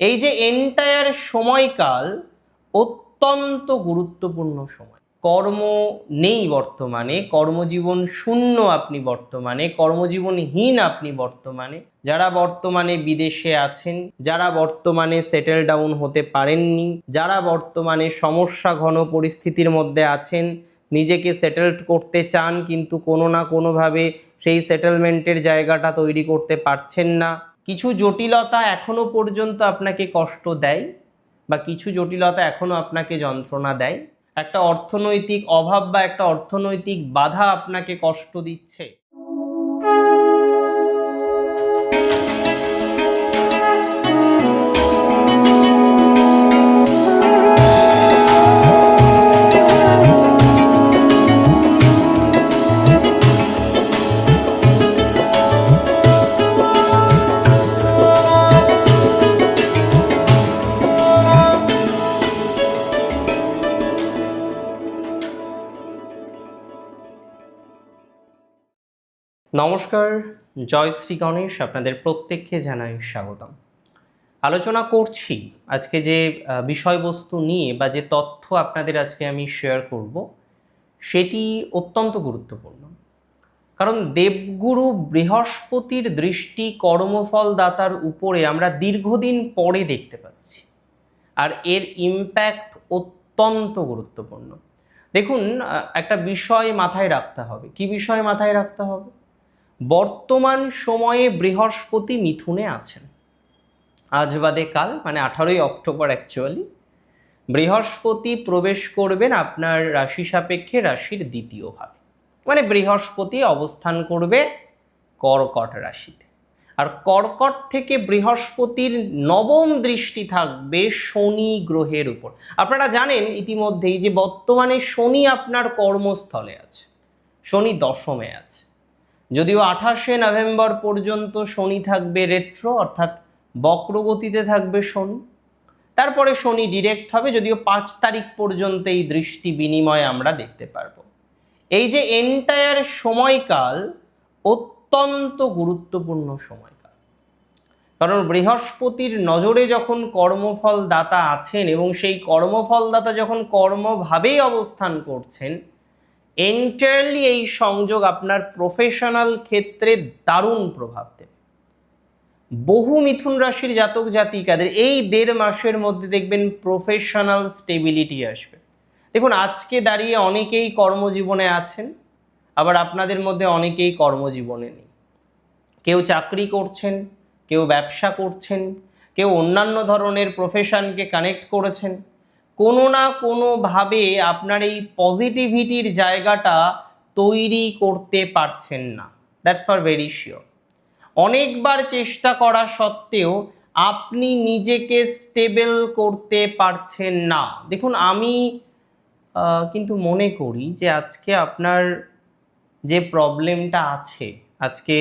এই যে এন্টায়ার সময়কাল অত্যন্ত গুরুত্বপূর্ণ সময়। কর্ম নেই বর্তমানে, কর্মজীবন শূন্য আপনি বর্তমানে, কর্মজীবনহীন আপনি বর্তমানে। যারা বর্তমানে বিদেশে আছেন, যারা বর্তমানে সেটেল ডাউন হতে পারেননি, যারা বর্তমানে সমস্যা ঘন পরিস্থিতির মধ্যে আছেন, নিজেকে সেটেলড করতে চান, কিন্তু কোনো না কোনোভাবে সেই সেটেলমেন্টের জায়গাটা তৈরি করতে পারছেন না। কিছু জটিলতা এখনও পর্যন্ত আপনাকে কষ্ট দেয় বা কিছু জটিলতা এখনও আপনাকে যন্ত্রণা দেয়? একটা অর্থনৈতিক অভাব বা একটা অর্থনৈতিক বাধা আপনাকে কষ্ট দিচ্ছে? নমস্কার, জয় শ্রী গণেশ, আপনাদের প্রত্যেককে জানাই স্বাগতম। আলোচনা করছি আজকে যে বিষয়বস্তু নিয়ে বা যে তথ্য আপনাদের আজকে আমি শেয়ার করব, সেটি অত্যন্ত গুরুত্বপূর্ণ। কারণ দেবগুরু বৃহস্পতির দৃষ্টি কর্মফল দাতার উপরে আমরা দীর্ঘদিন পরে দেখতে পাচ্ছি। আর এর ইম্প্যাক্ট অত্যন্ত গুরুত্বপূর্ণ। দেখুন একটা বিষয় মাথায় রাখতে হবে। কি বিষয় মাথায় রাখতে হবে? বর্তমান সময়ে বৃহস্পতি মিথুনে আছেন। আজ বাদে কাল মানে আঠারোই অক্টোবর অ্যাকচুয়ালি বৃহস্পতি প্রবেশ করবেন আপনার রাশি সাপেক্ষে রাশির দ্বিতীয় ভাবে। মানে বৃহস্পতি অবস্থান করবে কর্কট রাশিতে। আর কর্কট থেকে বৃহস্পতির নবম দৃষ্টি থাকবে শনি গ্রহের উপর। আপনারা জানেন ইতিমধ্যেই যে বর্তমানে শনি আপনার কর্মস্থলে আছে। শনি দশমে আছে। যদিও আঠাশে নভেম্বর পর্যন্ত শনি থাকবে রেট্রো অর্থাৎ বক্রগতিতে থাকবে শনি। তারপরে শনি ডিরেক্ট হবে, যদিও পাঁচ তারিখ পর্যন্ত এই দৃষ্টি বিনিময় আমরা দেখতে পারব। এই যে এন্টায়ার সময়কাল অত্যন্ত গুরুত্বপূর্ণ সময়কাল। কারণ বৃহস্পতির নজরে যখন কর্মফল দাতা আছেন এবং সেই কর্মফলদাতা যখন কর্মভাবেই অবস্থান করছেন এন্টায়ারলি এই সংযোগ আপনার প্রফেশনাল ক্ষেত্রে দারুণ প্রভাব দেবে। বহু মিথুন রাশির জাতক জাতিকাদের এই দেড় মাসের মধ্যে দেখবেন প্রফেশনাল স্টেবিলিটি আসবে। দেখুন, আজকে দাঁড়িয়ে অনেকেই কর্মজীবনে আছেন, আবার আপনাদের মধ্যে অনেকেই কর্মজীবনে নেই। কেউ চাকরি করছেন, কেউ ব্যবসা করছেন, কেউ অন্যান্য ধরনের প্রফেশনকে কানেক্ট করেছেন কোনো না কোনোভাবে আপনার এই পজিটিভিটির জায়গাটা তৈরি করতে পারছেন না। দ্যাটস ফর ভেরি শিওর অনেকবার চেষ্টা করা সত্ত্বেও আপনি নিজেকে স্টেবল করতে পারছেন না। দেখুন, আমি কিন্তু মনে করি যে আজকে আপনার যে প্রবলেমটা আছে, আজকে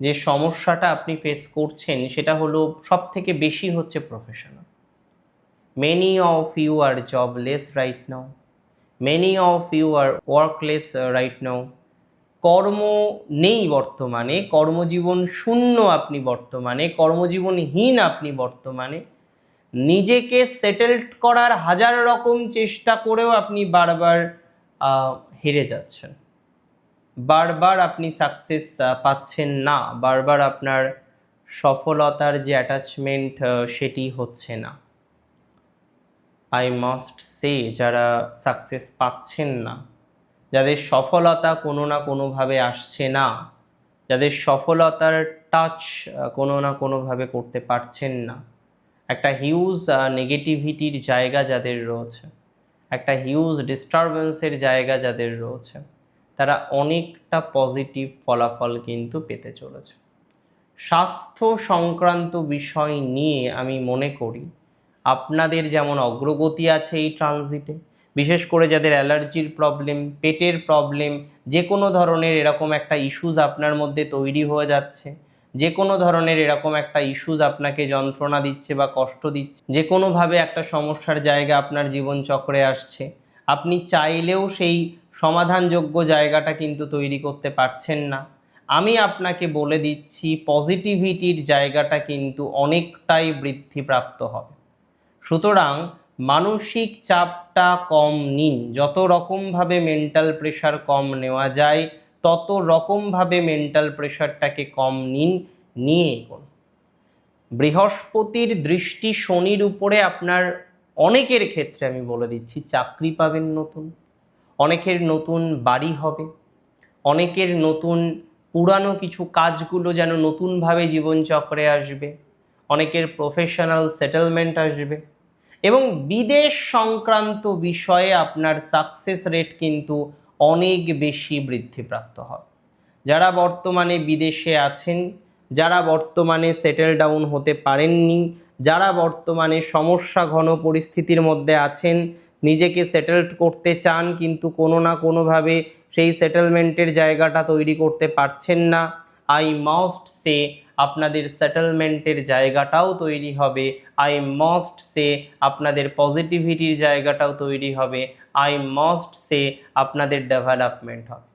যে সমস্যাটা আপনি ফেস করছেন, সেটা হলো সব থেকে বেশি হচ্ছে professional many of you are jobless right now. Many of you are workless uh, right now. কর্ম নেই বর্তমানে কর্মজীবন শূন্য আপনি বর্তমানে কর্মজীবনহীন আপনি বর্তমানে। নিজেকে সেটেলড করার হাজার রকম চেষ্টা করেও আপনি বারবার হেরে যাচ্ছেন। বারবার আপনি সাকসেস পাচ্ছেন না বারবার আপনার সফলতার যে অ্যাটাচমেন্ট সেটি হচ্ছে না। আই মাস্ট সে যারা সাকসেস পাচ্ছেন না, যাদের সফলতা কোনো না কোনোভাবে আসছে না, যাদের সফলতার টাচ কোনো না কোনোভাবে করতে পারছেন না, একটা হিউজ নেগেটিভিটির জায়গা যাদের রয়েছে, একটা হিউজ ডিস্টারবেন্সের জায়গা যাদের রয়েছে, তারা অনেকটা পজিটিভ ফলাফল কিন্তু পেতে চলেছে। স্বাস্থ্য সংক্রান্ত বিষয় নিয়ে আমি মনে করি আপনাদের যেমন অগ্রগতি আছে এই ট্রানজিটে বিশেষ করে যাদের অ্যালার্জির প্রবলেম পেটের প্রবলেম যে কোনো ধরনের এরকম একটা ইস্যুজ আপনার মধ্যে তৈরি হয়ে যাচ্ছে যে কোনো ধরনের এরকম একটা ইস্যুজ আপনাকে যন্ত্রণা দিচ্ছে বা কষ্ট দিচ্ছে যে কোনোভাবে একটা সমস্যার জায়গা আপনার জীবনচক্রে আসছে, আপনি চাইলেও সেই সমাধানযোগ্য জায়গাটা কিন্তু তৈরি করতে পারছেন না। আমি আপনাকে বলে দিচ্ছি পজিটিভিটির জায়গাটা কিন্তু অনেকটাই বৃদ্ধিপ্রাপ্ত হবে। সুতরাং মানসিক চাপটা কম নিন। যত রকমভাবে মেন্টাল প্রেশার কম নেওয়া যায়, তত রকমভাবে মেন্টাল প্রেশারটাকে কম নিন, নিয়ে এগোন। বৃহস্পতির দৃষ্টি শনির উপরে আপনার অনেকের ক্ষেত্রে আমি বলে দিচ্ছি, চাকরি পাবেন নতুন, অনেকের নতুন বাড়ি হবে, অনেকের নতুন পুরানো কিছু কাজগুলো যেন নতুনভাবে জীবনচক্রে আসবে, অনেকের প্রফেশনাল সেটেলমেন্ট আসবে। এবং বিদেশ সংক্রান্ত বিষয়ে আপনার সাকসেস রেট কিন্তু অনেক বেশি বৃদ্ধিপ্রাপ্ত হয়। যারা বর্তমানে বিদেশে আছেন, যারা বর্তমানে সেটেল ডাউন হতে পারেননি, যারা বর্তমানে সমস্যা ঘন পরিস্থিতির মধ্যে আছেন, নিজেকে সেটেলড করতে চান কিন্তু কোনো না কোনোভাবে সেই সেটেলমেন্টের জায়গাটা তৈরি করতে পারছেন না আই মাস্ট সে আপনাদের সেটেলমেন্টের জায়গাটাও তৈরি হবে। আই মাস্ট সে আপনাদের পজিটিভিটির জায়গাটাও তৈরি হবে। আই মাস্ট সে আপনাদের ডেভেলপমেন্ট হবে।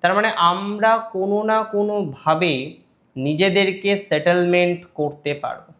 তার মানে আমরা কোনো না কোনোভাবে নিজেদেরকে সেটেলমেন্ট করতে পারব।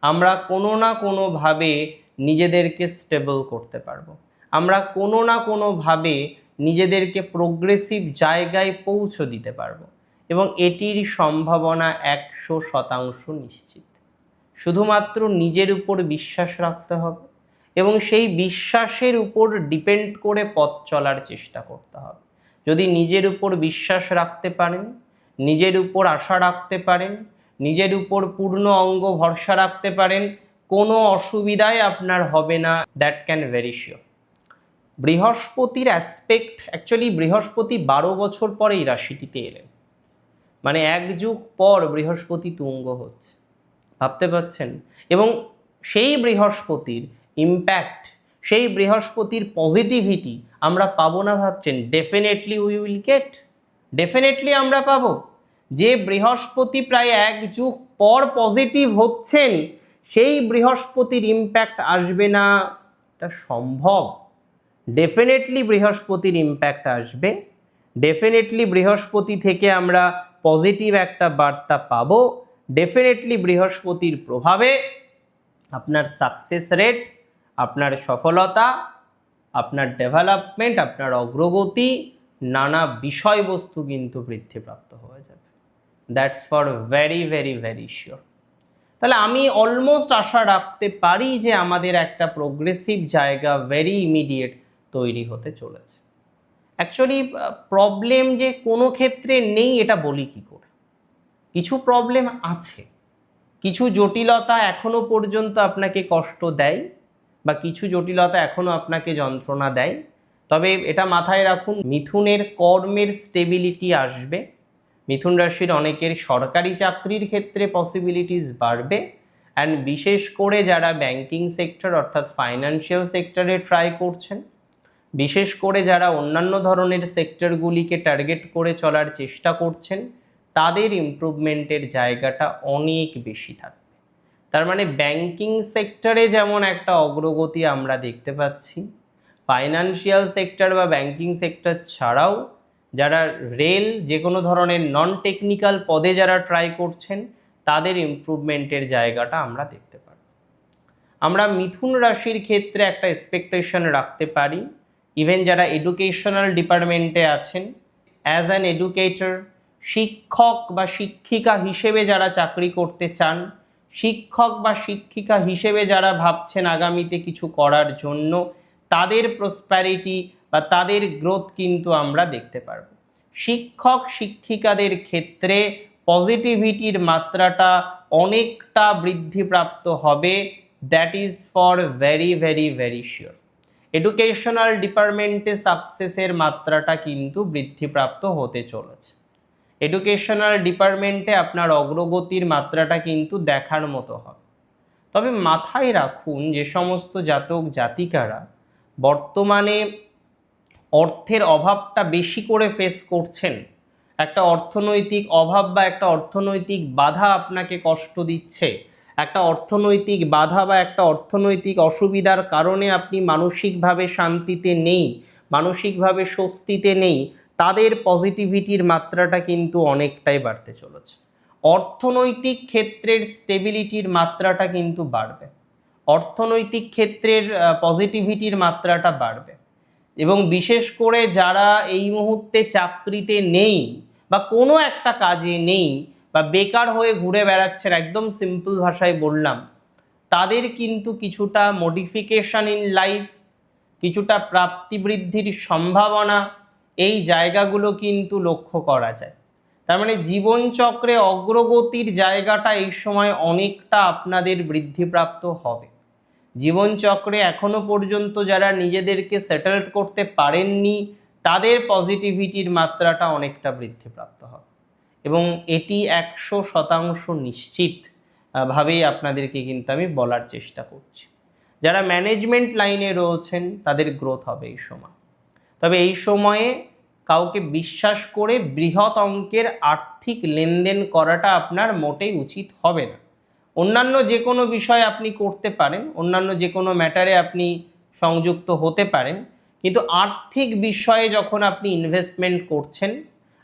আমরা কোনো না কোনোভাবে নিজেদেরকে স্টেবল করতে পারব। আমরা কোনো না কোনোভাবে নিজেদেরকে প্রোগ্রেসিভ জায়গায় পৌঁছে দিতে পারব। এবং এটির সম্ভাবনা একশো শতাংশ নিশ্চিত। শুধুমাত্র নিজের উপর বিশ্বাস রাখতে হবে এবং সেই বিশ্বাসের উপর ডিপেন্ড করে পথ চলার চেষ্টা করতে হবে। যদি নিজের উপর বিশ্বাস রাখতে পারেন, নিজের উপর আশা রাখতে পারেন, নিজের উপর পূর্ণ অঙ্গ ভরসা রাখতে পারেন, কোনো অসুবিধায় আপনার হবে না দ্যাট ক্যান ভেরি শিওর বৃহস্পতির অ্যাসপেক্ট অ্যাকচুয়ালি বৃহস্পতি বারো বছর পরে এই রাশিটিতে এলেন। মানে এক যুগ পর বৃহস্পতি তুঙ্গ হচ্ছে। ভাবতে পাচ্ছেন এবং সেই বৃহস্পতির ইম্প্যাক্ট সেই বৃহস্পতির পজিটিভিটি আমরা পাবো না ভাবছেন? Definitely we will get definitely আমরা পাবো। যে বৃহস্পতি প্রায় এক যুগ পর পজিটিভ হচ্ছেন, সেই বৃহস্পতির ইম্প্যাক্ট আসবে না। এটা সম্ভব। ডেফিনেটলি বৃহস্পতির ইম্প্যাক্ট আসবে। ডেফিনেটলি বৃহস্পতি থেকে আমরা পজিটিভ একটা বার্তা পাবো ডেফিনেটলি বৃহস্পতির প্রভাবে আপনার সাকসেস রেট আপনার সফলতা, আপনার ডেভেলপমেন্ট আপনার অগ্রগতি, নানা বিষয়বস্তু কিন্তু বৃদ্ধিপ্রাপ্ত হয়ে যাবে। That's for very very very sure তাহলে আমি অলমোস্ট আশা রাখতে পারি যে আমাদের একটা প্রোগ্রেসিভ জায়গা ভেরি ইমিডিয়েট তৈরি হতে চলেছে। অ্যাকচুয়ালি প্রবলেম যে কোনো ক্ষেত্রে নেই, এটা বলি কি করে? কিছু প্রবলেম আছে। কিছু জটিলতা এখনও পর্যন্ত আপনাকে কষ্ট দেয় বা কিছু জটিলতা এখনও আপনাকে যন্ত্রণা দেয়। তবে এটা মাথায় রাখুন, মিথুনের কর্মের স্টেবিলিটি আসবে। মিথুন রাশির অনেকের সরকারি চাকরির ক্ষেত্রে পসিবিলিটিস বাড়বে। অ্যান্ড বিশেষ করে যারা ব্যাংকিং সেক্টর অর্থাৎ ফাইন্যান্সিয়াল সেক্টরে ট্রাই করছেন বিশেষ করে যারা অন্যান্য ধরনের সেক্টরগুলিকে টার্গেট করে চলার চেষ্টা করছেন, তাদের ইমপ্রুভমেন্টের জায়গাটা অনেক বেশি থাকবে। তার মানে ব্যাংকিং সেক্টরে যেমন একটা অগ্রগতি আমরা দেখতে পাচ্ছি, ফাইন্যান্সিয়াল সেক্টর বা ব্যাংকিং সেক্টর ছাড়াও যারা রেল যে কোনো ধরনের নন টেকনিক্যাল পদে যারা ট্রাই করছেন, তাদের ইমপ্রুভমেন্টের জায়গাটা আমরা দেখতে পারি আমরা মিথুন রাশির ক্ষেত্রে একটা এক্সপেকটেশন রাখতে পারি ইভেন যারা এডুকেশনাল ডিপার্টমেন্টে আছেন অ্যাজ অ্যান এডুকেটর শিক্ষক বা শিক্ষিকা হিসেবে যারা চাকরি করতে চান, শিক্ষক বা শিক্ষিকা হিসেবে যারা ভাবছেন আগামীতে কিছু করার জন্য, তাদের প্রসপ্যারিটি বা তাদের গ্রোথ কিন্তু আমরা দেখতে পারব। শিক্ষক, শিক্ষিকাদের ক্ষেত্রে পজিটিভিটির মাত্রাটা অনেকটা বৃদ্ধিপ্রাপ্ত হবে that is for very very very sure educational ডিপার্টমেন্টে সাকসেসের মাত্রাটা কিন্তু বৃদ্ধিপ্রাপ্ত হতে চলেছে। এডুকেশনাল ডিপার্টমেন্টে আপনার অগ্রগতির মাত্রাটা কিন্তু দেখার মতো হবে তবে মাথায় রাখুন, যে সমস্ত জাতক জাতিকারা বর্তমানে অর্থের অভাবটা বেশি করে ফেস করছেন। একটা অর্থনৈতিক অভাব বা একটা অর্থনৈতিক বাধা আপনাকে কষ্ট দিচ্ছে। একটা অর্থনৈতিক বাধা বা একটা অর্থনৈতিক অসুবিধার কারণে আপনি মানসিকভাবে শান্তিতে নেই, মানসিকভাবে স্বস্তিতে নেই, তাদের পজিটিভিটির মাত্রাটা কিন্তু অনেকটাই বাড়তে চলেছে। অর্থনৈতিক ক্ষেত্রের স্টেবিলিটির মাত্রাটা কিন্তু বাড়বে। অর্থনৈতিক ক্ষেত্রের পজিটিভিটির মাত্রাটা বাড়বে। এবং বিশেষ করে যারা এই মুহূর্তে চাকরিতে নেই বা কোনো একটা কাজে নেই বা বেকার হয়ে ঘুরে বেড়াচ্ছেন, একদম সিম্পল ভাষায় বললাম, তাদের কিন্তু কিছুটা মডিফিকেশন ইন লাইফ কিছুটা প্রাপ্তি বৃদ্ধির সম্ভাবনা এই জায়গাগুলো কিন্তু লক্ষ্য করা যায়। তার মানে জীবনচক্রে অগ্রগতির জায়গাটা এই সময় অনেকটা আপনাদের বৃদ্ধিপ্রাপ্ত হবে। জীবনচক্রে এখনও পর্যন্ত যারা নিজেদেরকে সেটেলড করতে পারেননি, তাদের পজিটিভিটির মাত্রাটা অনেকটা বৃদ্ধিপ্রাপ্ত হবে। এবং এটি একশো শতাংশ নিশ্চিত ভাবেই আপনাদেরকে কিন্তু আমি বলার চেষ্টা করছি। যারা ম্যানেজমেন্ট লাইনে রয়েছেন, তাদের গ্রোথ হবে এই সময়। তবে এই সময়ে কাউকে বিশ্বাস করে বৃহৎ অঙ্কের আর্থিক লেনদেন করাটা আপনার মোটেই উচিত হবে না। অন্যান্য যে কোনো বিষয় আপনি করতে পারেন, অন্যান্য যে কোনো ম্যাটারে আপনি সংযুক্ত হতে পারেন, কিন্তু আর্থিক বিষয়ে যখন আপনি ইনভেস্টমেন্ট করছেন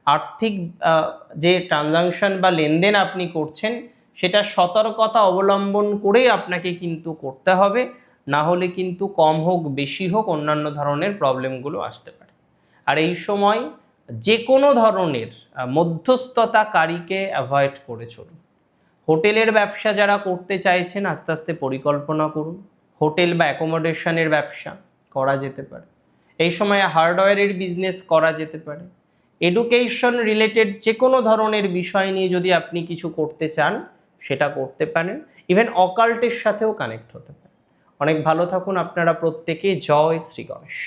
আর্থিক যে ট্রানজাকশন বা লেনদেন আপনি করছেন, সেটা সতর্কতা অবলম্বন করেই আপনাকে কিন্তু করতে হবে। না হলে কিন্তু কম হোক, বেশি হোক, অন্যান্য ধরনের প্রবলেমগুলো আসতে পারে। আর এই সময় যে কোনো ধরনের মধ্যস্থতাকারীকে অ্যাভয়েড করে চলুন। হোটেলের ব্যবসা যারা করতে চাইছেন, আস্তে আস্তে পরিকল্পনা করুন। হোটেল বা অ্যাকোমোডেশনের ব্যবসা করা যেতে পারে। এই সময় হার্ডওয়্যারের বিজনেস করা যেতে পারে। এডুকেশন রিলেটেড যে কোনো ধরনের বিষয় নিয়ে যদি আপনি কিছু করতে চান, সেটা করতে পারেন। ইভেন অকাল্টের সাথেও কানেক্ট হতে পারেন। অনেক ভালো থাকুন আপনারা প্রত্যেকে। জয় শ্রী গণেশ।